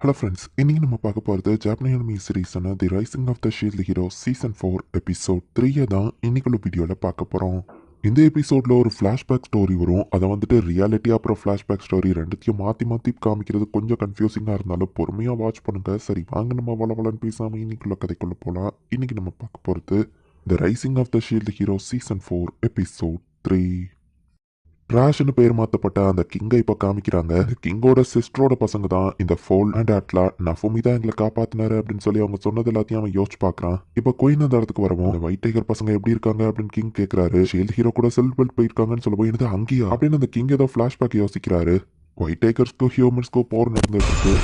Hello friends இன்னைக்கு நம்ம பார்க்க போகிறது ஜாப்பனி மீ சீரீஸான the rising of the shield hero season four episode த்ரீயை தான் இன்னைக்குள்ள வீடியோவில் பார்க்க போகிறோம் இந்த எபிசோடில் ஒரு ஃப்ளாஷ்பேக் ஸ்டோரி வரும். அதை வந்துட்டு ரியாலிட்டி அப்புறம் ஃப்ளாஷ்பேக் ஸ்டோரி ரெண்டுத்தையும் மாற்றி மாற்றி காமிக்கிறது கொஞ்சம் கன்ஃபியூசிங்காக இருந்தாலும் பொறுமையாக வாட்ச் பண்ணுங்க. சரி வாங்க நம்ம வளவலன்னு பேசாமல் இன்னைக்குள்ள கதைக்குள்ளே போகலாம் இன்னைக்கு நம்ம பார்க்க போகிறது the rising of the shield hero season four episode three ட்ராஷ்னு பேர் மாத்தப்பட்ட அந்த கிங்கை இப்போ காமிக்கிறாங்க. கிங்கோட சிஸ்டரோட பசங்க தான் இந்த ஃபோல் அண்ட் அட்லா நஃபுமி தான் எங்களை காப்பாத்தினாரு அப்படின்னு சொல்லி அவங்க சொன்னது எல்லாத்தையும் அவன் யோசிச்சு பார்க்குறான் இப்போ குயின் அந்த இடத்துக்கு வரவும் அந்த ஒயிட் டைகர் பசங்க எப்படி இருக்காங்க அப்படின்னு கிங் கேட்கறாரு ஷீல்ட் ஹீரோ கூட செல் பெல்ட் போயிருக்காங்கன்னு சொல்லுவோம் போய் அங்கேயா? அப்படின்னு அந்த கிங் ஏதோ ஃபிளாஷ்பேக் யோசிக்கிறாரு. ஒயிட் டைகர்ஸ்க்கும் ஹியூமன்ஸ்க்கும் போர் நடந்துட்டு இருக்கு.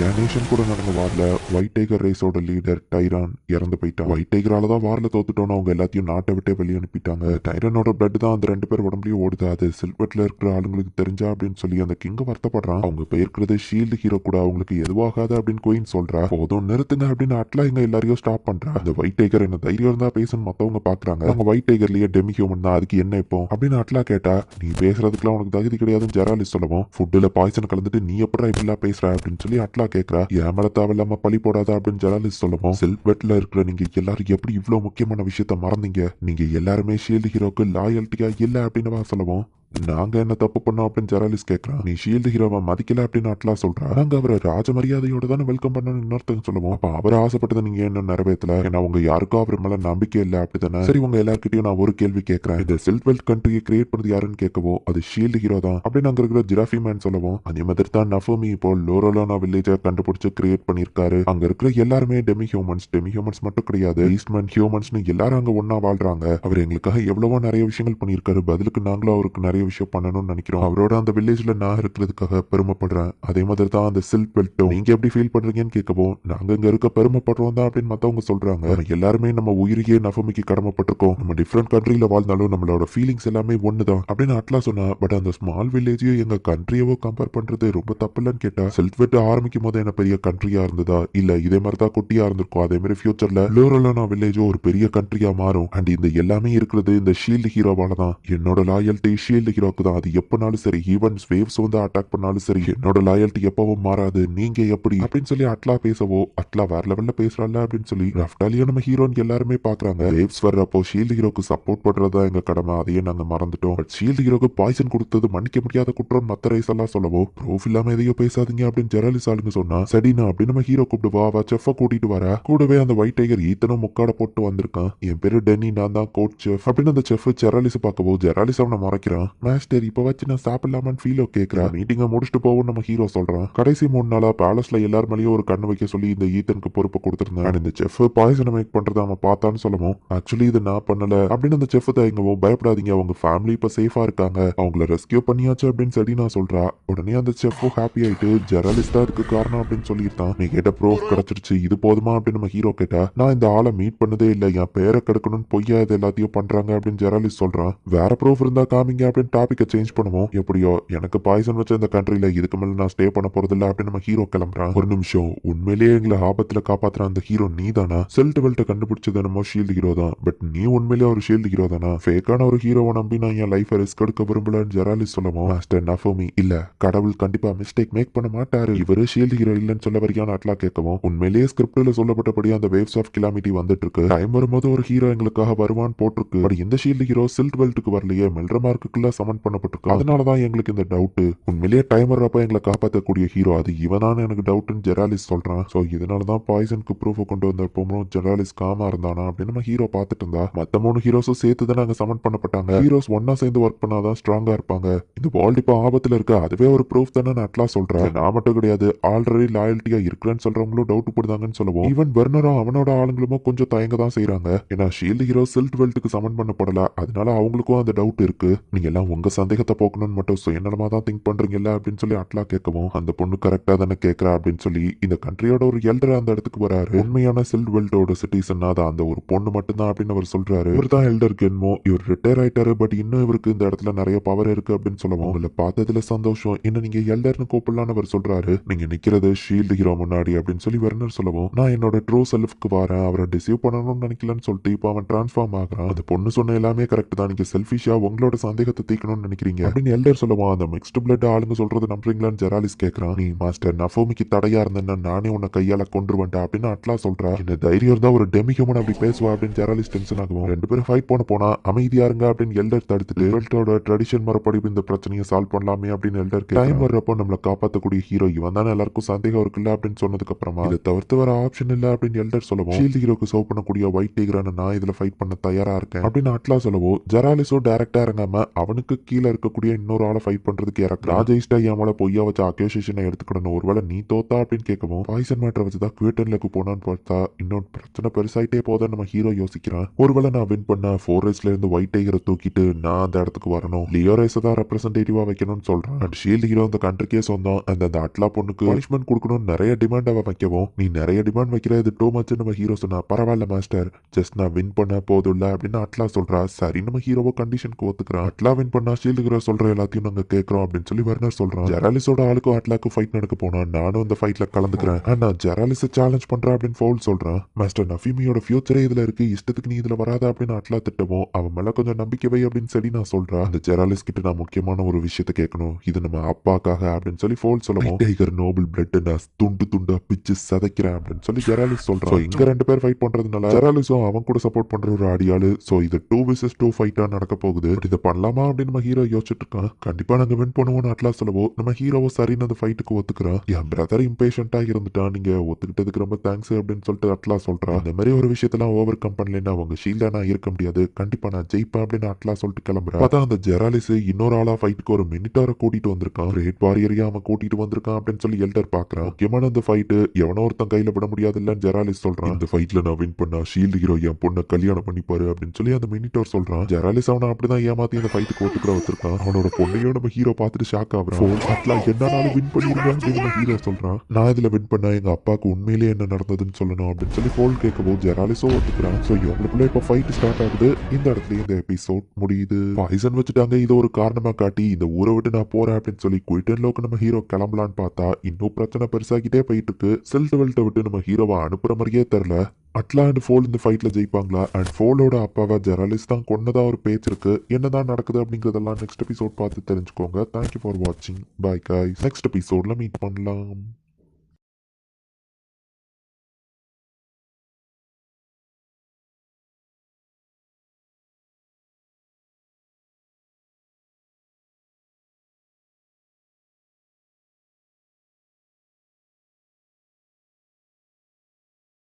ஏனேஷன் கூட நடந்த வாரில் ஒயிட் டைகர் ரேஸோட லீடர் டைரான் இறந்து போயிட்டான். ஒயிட் டைகரால தான் வாரில் தோத்துட்டோன்னு அவங்க எல்லாத்தையும் நாட்டை விட்டே வெளியே அனுப்பிட்டாங்க. டைரனோட பிளட் தான் அந்த ரெண்டு பேர் உடம்புலயும் ஓடுது. அது சில்வெட்ல இருக்கிற ஆளுங்களுக்கு தெரிஞ்சா அப்படின்னு சொல்லி அந்த கிங்க வருத்தப்படுறான். அவங்க போயிருக்கிறது ஷீல்டு ஹீரோ கூட அவங்களுக்கு எதுவாகாது அப்படின்னு கோயின் சொல்றா. போதும் நிறுத்துங்க அப்படின்னு அட்லா எங்க எல்லாரையும் ஸ்டாப் பண்றா. அந்த ஒயிட் டைகர் என்ன தைரியம் இருந்தா பேசணும் மத்தவங்க பாக்குறாங்க. அவங்க ஒயிட் டைகர்லயே டெமி ஹியூமன் தான். அதுக்கு என்ன இப்போ? அப்படின்னு அட்லா கேட்டா நீ பேசுறதுக்குலாம் உனக்கு தகுதி கிடையாதுன்னு ஜெராலி சொல்லவும். ஃபுட்டுல பாய்சன் கலந்துட்டு நீ எப்படா இப்படிலாம் பேசுற? அப்படின்னு சொல்லி அட்லா கேக்குறா? என் மேல தேவையில்லாம பழி போடாத அப்படின்னு ஜெராலிஸ் சொல்லவும் செல்வெட்ல இருக்கிற நீங்க எல்லாரும் எப்படி இவ்வளவு முக்கியமான விஷயத்த மறந்தீங்க? நீங்க எல்லாருமே ஷீல்டு ஹீரோக்கு லாயல்ட்டியா இல்ல அப்படின்னு சொல்லவும். நாங்க என்ன தப்பு பண்ணோம் அப்படின்னு ஜெராலிஸ் கேட்கறான் நீ ஷீல்டு ஹீரோவை மதிக்கல அப்படின்னு அட்லா சொல்றா. நாங்க அவரை ராஜ மரியாதையோட தானே வெல்கம் பண்ணணும் இன்னொருத்தங்க சொல்லுவோம். அப்ப அவர் ஆசைப்பட்டதை நீங்க என்ன நிறைவேற்றல? ஏன்னா உங்க யாருக்கும் அவர் மேல நம்பிக்கை இல்ல அப்படித்தானே? சரி உங்க எல்லாருக்கிட்டையும் நான் ஒரு கேள்வி கேட்கறேன் இந்த வெல்த் கண்ட்ரியை கிரியேட் பண்ணது யாருன்னு கேட்கவோ அது ஷீல்டு ஹீரோ தான். அப்படின்னு அங்க இருக்கிற ஜிராஃபி மேன் சொல்லவும். அதே மாதிரி தான் நஃபோமி இப்போ லோரோலோனா வில்லேஜை கண்டுபிடிச்சு கிரியேட் பண்ணிருக்காரு அங்க இருக்கிற எல்லாருமே டெமி ஹியூமன்ஸ் டெமி ஹியூமன்ஸ் மட்டும் கிடையாது. ஈஸ்ட்மேன் ஹியூமன்ஸ்னு எல்லாரும் அங்க ஒன்னா வாழ்றாங்க. அவர் எங்களுக்காக எவ்வளவோ நிறைய விஷயங்கள் பண்ணியிருக்காரு. பதிலுக்கு நாங்களும் அவருக்கு நிறைய விஷயம் பண்ணணும்னு நினைக்கிறோம். அவரோட அந்த வில்லேஜ்ல நான் இருக்கிறதுக்காக பெருமைப்படுறேன். அதே மாதிரி தான் அந்த சில்க் பெல்ட்டும் நீங்க எப்படி ஃபீல் பண்றீங்கன்னு கேட்கவும் நாங்க இங்க இருக்க பெருமைப்படுறோம் தான் அப்படின்னு மத்தவங்க சொல்றாங்க. எல்லாருமே நம்ம உயிரியே நஃபமிக்கு கடமைப்பட்டிருக்கோம். நம்ம டிஃப்ரெண்ட் கண்ட்ரில வாழ்ந்தாலும் நம்மளோட ஃபீலிங்ஸ் எல்லாமே ஒண்ணுதான் அப்படின்னு அட்லா சொன்னா பட் அந்த ஸ்மால் வில்லேஜையும் எங்க கண்ட்ரியவோ கம்பேர் பண்றது ரொம்ப தப்பு இல்லைன்னு கேட்டா செல்ஃப் வெட்டு ஆரம்பிக்கும் போது என்ன பெரிய கண்ட்ரியா இருந்ததா? இல்ல இதே மாதிரி தான் குட்டியா இருந்திருக்கும். அதே மாதிரி ஃபியூச்சர்ல லோரலோனா வில்லேஜோ ஒரு பெரிய கண்ட்ரியா மாறும். அண்ட் இந்த எல்லாமே இருக்கிறது இந்த ஷீல்டு ஹீரோவால தான் என்னோட லாயல்ட்டி ஷீல்டு ஹீரோக்கு தான் அது எப்பனாலும் சரி. ஈவன்ஸ் வேவ்ஸ் வந்து அட்டாக் பண்ணாலும் சரி என்னோட லாயல்ட்டி எப்பவும் மாறாது. நீங்க எப்படி? அப்படின்னு சொல்லி அட்லா பேசவோ? அட்லா வேற லெவல்ல பேசுறாள்? அப்படின்னு சொல்லி ரஃப்டாலியோ நம்ம ஹீரோன் எல்லாருமே பாக்குறாங்க. வேவ்ஸ் வர்றப்போ ஷீல்டு ஹீரோக்கு சப்போர்ட் பண்றதா எங்க கடமை? அதையே நாங்க மறந்துட்டோம். பட் ஷீல்டு ஹீரோக்கு பாய்சன் கொடுத்தது மன்னிக்க முடியாத குற்றம் மத்த ரைஸ் எல்லாம் சொல்லவோ? ப்ரூஃப் இல்லாம எதையோ பேசாதீங்க அப்படின்னு ஜெரலிஸ் ஆளுங்க சொன்னா சரிண்ணா அப்படின்னு நம்ம ஹீரோ கூப்பிடுவா அவ செஃப கூட்டிட்டு வர. கூடவே அந்த ஒயிட் டைகர் ஈத்தனும் முக்காட போட்டு வந்திருக்கான். என் பேரு டென்னி நான் தான் கோட் செஃப் அப்படின்னு அந்த செஃப் ஜெராலிஸ் பார்க்கவோ ஜெராலிஸ் அவனை மறைக்கிறான். மாஸ்டர் இப்ப வச்சு நான் சாப்பிடலாமான்னு ஃபீலோ கேட்கிறா மீட்டிங்கை முடிச்சுட்டு போவோம் நம்ம ஹீரோ சொல்றான். கடைசி மூணு நாளா பேலஸ்ல எல்லார் மேலேயும் ஒரு கண்ணு வைக்க சொல்லி இந்த ஈத்தனுக்கு பொறுப்பு கொடுத்திருந்தேன். இந்த செஃப் பாய்சனை மேக் பண்றதை அவன் பார்த்தான்னு சொல்லவும் ஆக்சுவலி இது நான் பண்ணல. அப்படின்னு அந்த செஃப் தயங்கவும் பயப்படாதீங்க. அவங்க ஃபேமிலி இப்ப சேஃபா இருக்காங்க. அவங்கள ரெஸ்கியூ பண்ணியாச்சு அப்படின்னு சரி நான் சொல்றா. உடனே அந்த செஃப்பும் ஹாப்பி ஆயிட்டு ஜெராலிஸ் தான் இருக்கு காரணம் அப்படின்னு சொல்லியிருந்தான். நீ கேட்ட ப்ரூஃப் கிடைச்சிருச்சு. இது போதுமா? அப்படின்னு நம்ம ஹீரோ கேட்டா நான் இந்த ஆளை மீட் பண்ணதே இல்லை. என் பேரை கெடுக்கணும்னு பொய்யா இது எல்லாத்தையும் பண்றாங்க அப்படின்னு ஜெராலிஸ் சொல்றான். வேற ப்ரூஃப் இருந்தா காமிங்க அப்படின்னு டாபிக்கை சேஞ்ச் பண்ணுவோம். எப்படியோ எனக்கு பாய்சன் வச்ச இந்த கண்ட்ரில இதுக்கு மேல நான் ஸ்டே பண்ண போறதில்ல அப்படின்னு நம்ம ஹீரோ கிளம்புறான். ஒரு நிமிஷம். உண்மையிலேயே எங்களை ஆபத்துல காப்பாத்துற அந்த ஹீரோ நீ தானா செல்ட் வெல்ட்டை கண்டுபிடிச்சது என்னமோ ஷீல்டு ஹீரோ தான். பட் நீ உண்மையிலேயே ஒரு ஷீல்டு ஹீரோ தானா? ஃபேக்கான ஒரு ஹீரோவை நம்பி நான் என் லைஃபை ரிஸ்க் எடுக்க விரும்பலன்னு ஜெராலிஸ் சொல்லுவோம் மாஸ்டர் நஃபோமி இல்ல கடவுள் கண்டிப்பா மிஸ்டேக் மேக் பண்ண மாட்டாரு. இவரு ஷீல்டு ஹீரோ இல்லைன்னு சொல்ல வரைக்கும் அட்லா கேட்கவும்? உண்மையிலேயே ஸ்கிரிப்ட்ல சொல்லப்பட்டபடி அந்த வேவ்ஸ் ஆஃப் கிலாமிட்டி வந்துட்டு இருக்கு டைம் வரும்போது ஒரு ஹீரோ எங்களுக்காக வருவான்னு போட்டிருக்கு. பட் இந்த ஷீல்டு ஹீரோ சில்ட் வெல்ட்டுக்கு வரலையே. மெல்ரமார்க்குள்ள சமன் பண்ணப்பட்டிருக்கு? அதனாலதான் எங்களுக்கு இந்த டவுட்டு உண்மையிலேயே டைம் வர்றப்ப எங்களை காப்பாற்றக்கூடிய ஹீரோ அது இவனான்னு எனக்கு டவுட்னு ஜெராலிஸ் சொல்றான். ஸோ இதனால தான் பாய்சனுக்கு ப்ரூஃப் கொண்டு வந்தப்போமும் ஜெராலிஸ் காமா இருந்தானா அப்படின்னு நம்ம ஹீரோ பார்த்துட்டு இருந்தா. மத்த மூணு ஹீரோஸும் சேர்த்து தான் நாங்க சமன் பண்ணப்பட்டாங்க. ஹீரோஸ் ஒன்னா சேர்ந்து ஒர்க் பண்ணாதான் ஸ்ட்ராங்கா இருப்பாங்க. இந்த வேர்ல்டு இப்போ ஆபத்துல இருக்கு. அதுவே ஒரு ப்ரூஃப் தானே நான் அட்லா சொல்றேன். நான் மட்டும் கிடையாது ஆல்ரெடி லாயல்ட்டியா இருக்கிறேன்னு சொல்றவங்களும் டவுட் போடுதாங்கன்னு சொல்லுவோம் ஈவன் பெர்னரும் அவனோட ஆளுங்களுமோ கொஞ்சம் தயங்க தான் செய்யறாங்க ஏன்னா ஷீல்டு ஹீரோ சில்ட் வெல்ட்டுக்கு சமன் பண்ணப்படல. அதனால அவங்களுக்கும் அந்த டவுட் இருக்கு. நீங்க எல்லாம் உங்கள் சந்தேகத்தை போக்கணும்னு மட்டும் சுயநலமாக தான் திங்க் பண்ணுறீங்கல்ல அப்படின்னு சொல்லி அட்லா கேட்கவும் அந்த பொண்ணு கரெக்டாக தானே கேட்குறா அப்படின்னு சொல்லி இந்த கண்ட்ரியோட ஒரு எல்டர் அந்த இடத்துக்கு வராரு. உண்மையான சில்ட் வெல்டோட சிட்டிசன்னா தான் அந்த ஒரு பொண்ணு மட்டும்தான் அப்படின்னு அவர் சொல்கிறாரு இவர் தான் எல்டர் கென்மோ இவர் ரிட்டையர் ஆயிட்டாரு பட் இன்னும் இவருக்கு இந்த இடத்துல நிறைய பவர் இருக்குது அப்படின்னு சொல்லவும் உங்களை பார்த்ததுல சந்தோஷம். என்ன நீங்கள் எல்டர்னு கூப்பிடலான்னு அவர் சொல்கிறாரு நீங்கள் நிற்கிறது ஷீல்டு ஹீரோ முன்னாடி அப்படின்னு சொல்லி வெர்னர் சொல்லவும் நான் என்னோட ட்ரூ செல்ஃப்க்கு வரேன். அவரை டிசீவ் பண்ணணும்னு நினைக்கலன்னு சொல்லிட்டு இப்போ அவன் டிரான்ஸ்ஃபார்ம் ஆகிறான். அந்த பொண்ணு சொன்ன எல்லாமே கரெக்ட் தான். நீங்கள் செல்ஃபிஷாக உங்களோட சந்தேகத்தை தீக்கணும்னு நினைக்கிறீங்க? அப்படின்னு எல்டர் சொல்லுவான் அந்த மிக்ஸ்டு பிளட் ஆளுங்க சொல்றது நம்புறீங்களான்னு ஜெராலிஸ் கேட்கறான் நீ மாஸ்டர் நஃபோமிக்கு தடையா இருந்தேன்னா நானே உன்னை கையால கொண்டுருவேன்டா அப்படின்னு அட்லா சொல்றா. இந்த தைரியம் இருந்தா ஒரு டெமி ஹியூமன் அப்படி பேசுவா? அப்படின்னு ஜெராலிஸ் டென்ஷன் ஆகும் ரெண்டு பேரும் ஃபைட் பண்ண போனா அமைதியா இருங்க அப்படின்னு எல்டர் தடுத்துட்டு பெல்ட்டோட ட்ரெடிஷன் மறுபடி இந்த பிரச்சனையை சால்வ் பண்ணலாமே அப்படின்னு எல்டர் டைம் வர்றப்போ நம்மள காப்பாத்தக்கூடிய ஹீரோ இவன் தானே எல்லாருக்கும் சந்தேகம் இருக்குல்ல அப்படின்னு சொன்னதுக்கு அப்புறமா இதை தவிர்த்து வர ஆப்ஷன் இல்ல அப்படின்னு எல்டர் சொல்லவும் ஷீல்டு ஹீரோக்கு சர்வ் பண்ணக்கூடிய ஒயிட் டீகரான நான் இதுல ஃபைட் பண்ண தயாரா இருக்கேன் அப்படின்னு அட்லா சொல்லவோ ஜெராலிஸோ டேரக்டா இறங்காம அவனுக்கு கீழே இருக்கக்கூடிய இன்னொரு ஆளை ஃபைட் பண்றதுக்கு இறக்கு ராஜேஷ்டா என் மேல பொய்யா வச்ச அக்யூசேஷனை எடுத்துக்கணும் ஒருவேளை நீ தோத்தா அப்படின்னு கேட்கவும் பாய்சன் மேட்டரை வச்சுதான் குவேட்டன்லக்கு போனான்னு பார்த்தா இன்னொன்று பிரச்சனை பெருசாயிட்டே போதான் நம்ம ஹீரோ யோசிக்கிறான். ஒருவேளை நான் வின் பண்ண ஃபோர் ரேஸ்ல இருந்து ஒயிட் டைகரை தூக்கிட்டு நான் அந்த இடத்துக்கு வரணும். லியோ ரேஸை தான் ரெப்ரஸன்டேட்டிவா வைக்கணும்னு சொல்றான். அண்ட் ஷீல்டு ஹீரோ அந்த கண்ட்ரிக்கே சொந்தம். அந்த அந்த அட்லா பொண்ணுக்கு பனிஷ்மெண்ட் கொடுக்கணும்னு நிறைய டிமாண்ட் அவன் வைக்கவும் நீ நிறைய டிமாண்ட் வைக்கிற இது டூ மச் நம்ம ஹீரோ சொன்னா பரவாயில்ல மாஸ்டர் ஜஸ்ட் நான் வின் பண்ண போதும்ல அப்படின்னு அட்லா சொல்றா. சரி நம்ம ஹீரோவோ கண்டிஷனுக்கு ஒத்துக்கிறான். அட்லா வின் பண்ணா ஷீல்டு ஹீரோ சொல்ற எல்லாத்தையும் நாங்க கேட்கறோம் அப்படின்னு சொல்லி வர்னர் சொல்றான். ஜெராலிஸோட ஆளுக்கும் அட்லாக்கும் ஃபைட் நடக்க போனா நானும் அந்த ஃபைட்ல கலந்துக்கிறேன். ஆனா ஜெராலிஸை சேலஞ்ச் பண்றேன் அப்படின்னு ஃபவுல் சொல்றான். மாஸ்டர் நஃபிமியோட ஃபியூச்சரே இதுல இருக்கு இஷ்டத்துக்கு நீ இதுல வராத அப்படின்னு அட்லா திட்டவும் அவன் மேல கொஞ்சம் நம்பிக்கை வை அப்படின்னு சொல்லி நான் சொல்றேன். அந்த ஜெராலிஸ் கிட்ட நான் முக்கியமான ஒரு விஷயத்த கேட்கணும். இது நம்ம அப்பாக்காக அப்படின்னு சொல்லி ஃபோல் சொல்லவும் டைகர் நோபல் பிளட் நான் துண்டு துண்டா பிச்சு சதைக்கிறேன் அப்படின்னு சொல்லி ஜெராலிஸ் சொல்றான். இங்க ரெண்டு பேர் ஃபைட் பண்றதுனால ஜெராலிஸும் அவன் கூட சப்போர்ட் பண்ற ஒரு ஆடியாளு சோ இது டூ விசஸ் டூ ஃபைட்டா நடக்க போகுது. இதை பண்ணலாமா அப்படின்னு நம்ம ஹீரோ யோசிச்சுட்டு இருக்கான் கண்டிப்பா நாங்க வின் பண்ணுவோம் அட்லா சொல்லவோ நம்ம ஹீரோவோ சரின்னு அந்த ஃபைட்டுக்கு ஒத்துக்கிறா? என் பிரதர் இம்பேஷண்டா இருந்துட்டான் நீங்க ஒத்துக்கிட்டதுக்கு ரொம்ப தேங்க்ஸ் அப்படின்னு சொல்லிட்டு அட்லா சொல்றான் இந்த மாதிரி ஒரு விஷயத்தெல்லாம் ஓவர் கம் பண்ணலன்னா உங்க ஷீல்டா நான் இருக்க முடியாது. கண்டிப்பா நான் ஜெயிப்பேன் அப்படின்னு அட்லா சொல்லிட்டு கிளம்புறேன் அதான் அந்த ஜெராலிஸ் இன்னொரு ஆளா ஃபைட்டுக்கு ஒரு மினிட்டார கூட்டிட்டு வந்திருக்கான். ரேட் வாரியரையா அவன் கூட்டிட்டு வந்திருக்கான் அப்படின்னு சொல்லி எல்டர் பாக்குறான் முக்கியமான அந்த ஃபைட்டு எவனோ ஒருத்தன் கையில விட முடியாது இல்லன்னு ஜெராலிஸ் சொல்றான் இந்த ஃபைட்ல நான் வின் பண்ணா ஷீல்டு ஹீரோ என் பொண்ணை கல்யாணம் பண்ணிப்பாரு அப்படின்னு சொல்லி அந்த மினிட்டோர் சொல்றான் ஜெராலிஸ் அவனை அப்படிதான் ஏமாத்தி அந்த ஃபைட்டுக்கு ஒத்துக்கிற வச்சிருக்கான் அவனோட பொண்ணையும் நம்ம ஹீரோ பார்த்துட்டு ஷாக் ஆகுறான். அட்லா என்னாலும் வின் பண்ணிருங்க அப்படின்னு ஹீரோ சொல்றான். நான் இதுல வின் பண்ணா எங்க அப்பாவுக்கு உண்மையிலேயே என்ன நடந்ததுன்னு சொல்லணும் அப்படின்னு சொல்லி ஃபோல் போது ஜெராலிஸோ ஒத்துக்கிறான். ஸோ இவங்களுக்குள்ள இப்போ ஃபைட் ஸ்டார்ட் ஆகுது. இந்த இடத்துல இந்த எபிசோட் முடியுது. பாய்சன் வச்சுட்டாங்க. இதை ஒரு காரணமா காட்டி இந்த ஊரை விட்டு நான் போறேன் அப்படின்னு சொல்லி குயிட்டன் லோக்கு நம்ம ஹீரோ கிளம்பலான்னு பார்த்தா இன்னும் பிரச்சனை பெருசாகிட்டே போயிட்டு இருக்கு. செல்ட் வெல்ட்டை விட்டு நம்ம ஹீரோவை அனுப்புற மாதிரியே தெரில அட்லா அண்ட் ஃபோல் இந்த ஃபைட்டில் ஜெயிப்பாங்களா? அண்ட் ஃபோலோட அப்பாவை ஜெராலிஸ் தான் கொன்னதாக ஒரு பேச்சு இருக்கு. என்னதான் நடக்குது அப்படிங்கிறதெல்லாம் நெக்ஸ்ட் எபிசோட் பார்த்து தெரிஞ்சுக்கோங்க. தேங்க்யூ ஃபார் வாட்சிங் பாய் guys. நெக்ஸ்ட் எபிசோடில் மீட் பண்ணலாம்.